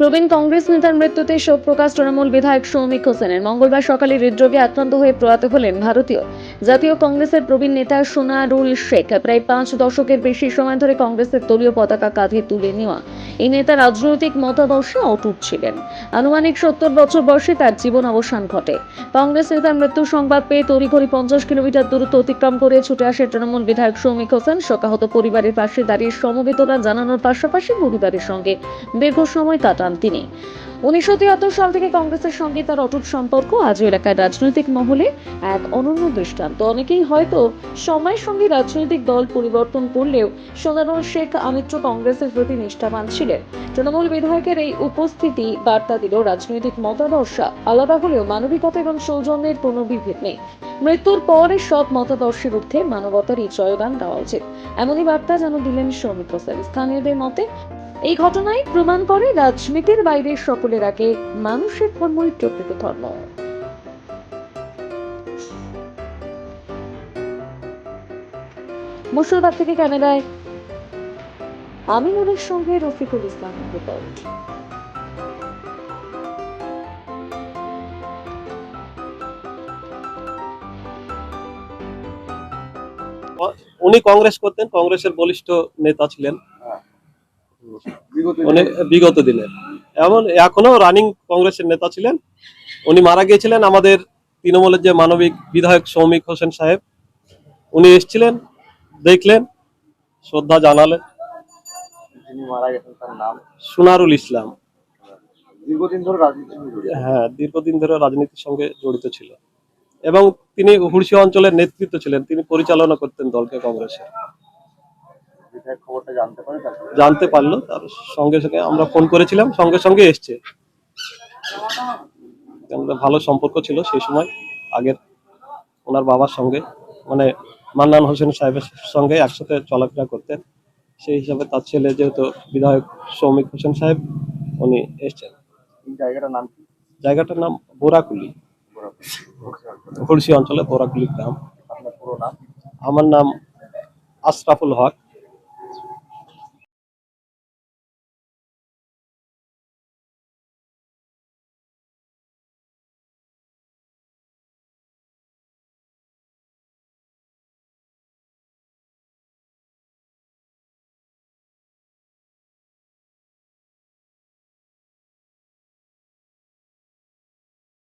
প্রবীণ কংগ্রেস নেতার মৃত্যুতে শোক প্রকাশ তৃণমূল বিধায়ক সৌমিক হোসেনের। মঙ্গলবার সকালে হৃদরোগে আক্রান্ত হয়ে প্রয়াত হলেন ভারতীয়। জাতীয় কংগ্রেসের প্রবীণ নেতা সোনারুল শেখ প্রায় পাঁচ দশকের বেশি সময় ধরে কংগ্রেসের দলীয় পতাকা কাঁধে তুলে নেওয়া। এই নেতা রাজনৈতিক মতাদর্শে অটুট ছিলেন। আনুমানিক সত্তর বছর বয়সে তার জীবন অবসান ঘটে। কংগ্রেস নেতার মৃত্যুর সংবাদ পেয়ে তড়িঘড়ি পঞ্চাশ কিলোমিটার দূরত্ব অতিক্রম করে ছুটে আসে তৃণমূল বিধায়ক সৌমিক হোসেন। শোকাহত পরিবারের পাশে দাঁড়িয়ে সমবেতনা জানানোর পাশাপাশি পরিবারের সঙ্গে দীর্ঘ সময় কাটান তিনি। উনিশশো তিয়াত্তর সাল থেকে কংগ্রেসের সঙ্গে তার অটুট সম্পর্ক। আজও এলাকায় রাজনৈতিক মহলে এক অনন্য দৃষ্টান্ত। অনেকেই হয়তো সময়ের সঙ্গে রাজনৈতিক দল পরিবর্তন করলেও সোনারুল শেখ আমিত্র কংগ্রেসের প্রতি নিষ্ঠাবান ছিলেন। তৃণমূল বিধায়কের এই উপস্থিতি বার্তা দিল রাজনৈতিক মতাদর্শ। আলাদা হলেও মানবিকতা এবং সৌজন্যের কোনো বিভেদ নেই। মৃত্যুর পরে সব মতাদর্শের ঊর্ধ্বে মানবতারই জয়গান দেওয়া উচিত। এমনই বার্তা যেন দিলেন শ্রমিক হোসেন স্থানীয়দের মতে, এই ঘটনায় প্রমাণ করে রাজনীতির বাইরে সকলের আগে মানুষের ধর্মই প্রকৃত ধর্ম। মুর্শিদাবাদ থেকে ক্যামেরায় আমিনুরের সঙ্গে রফিকুল ইসলাম রিপোর্ট। উনি কংগ্রেস করতেন কংগ্রেসের বলিষ্ঠ নেতা ছিলেন। বিগত দিনে। এমন এখনও রানিং কংগ্রেসের নেতা ছিলেন। উনি মারা গিয়েছিলেন আমাদের তৃণমূলের যে মানবিক বিধায়ক সৌমিক হোসেন সাহেব। উনি এসেছিলেন দেখলেন শ্রদ্ধা জানালেন। সুনারুল ইসলাম। দীর্ঘদিন ধরে রাজনীতির সঙ্গে হ্যাঁ দীর্ঘদিন ধরে রাজনীতির সঙ্গে জড়িত ছিল। এবং তিনি হুড়সি অঞ্চলের নেতৃত্ব ছিলেন। তিনি পরিচালনা করতেন দলকে কংগ্রেসের জানতে পারল তার সঙ্গে সঙ্গে আমরা ফোন করেছিলাম সঙ্গে সঙ্গে এসছে। আমাদের ভালো সম্পর্ক ছিল সেই সময় আগের ওনার বাবার সঙ্গে। মানে মান্নান হোসেন সাহেবের সঙ্গে একসাথে চলাফেরা করতেন। সেই হিসাবে তার ছেলে যেহেতু বিধায়ক সৌমিক হোসেন সাহেব উনি এসছেন। জায়গাটার নাম জায়গাটার নাম বোরাকুলি। হুড়সি অঞ্চলে বোরাগুলি গ্রাম আপনার পুরো নাম? আমার নাম আশরাফুল হক।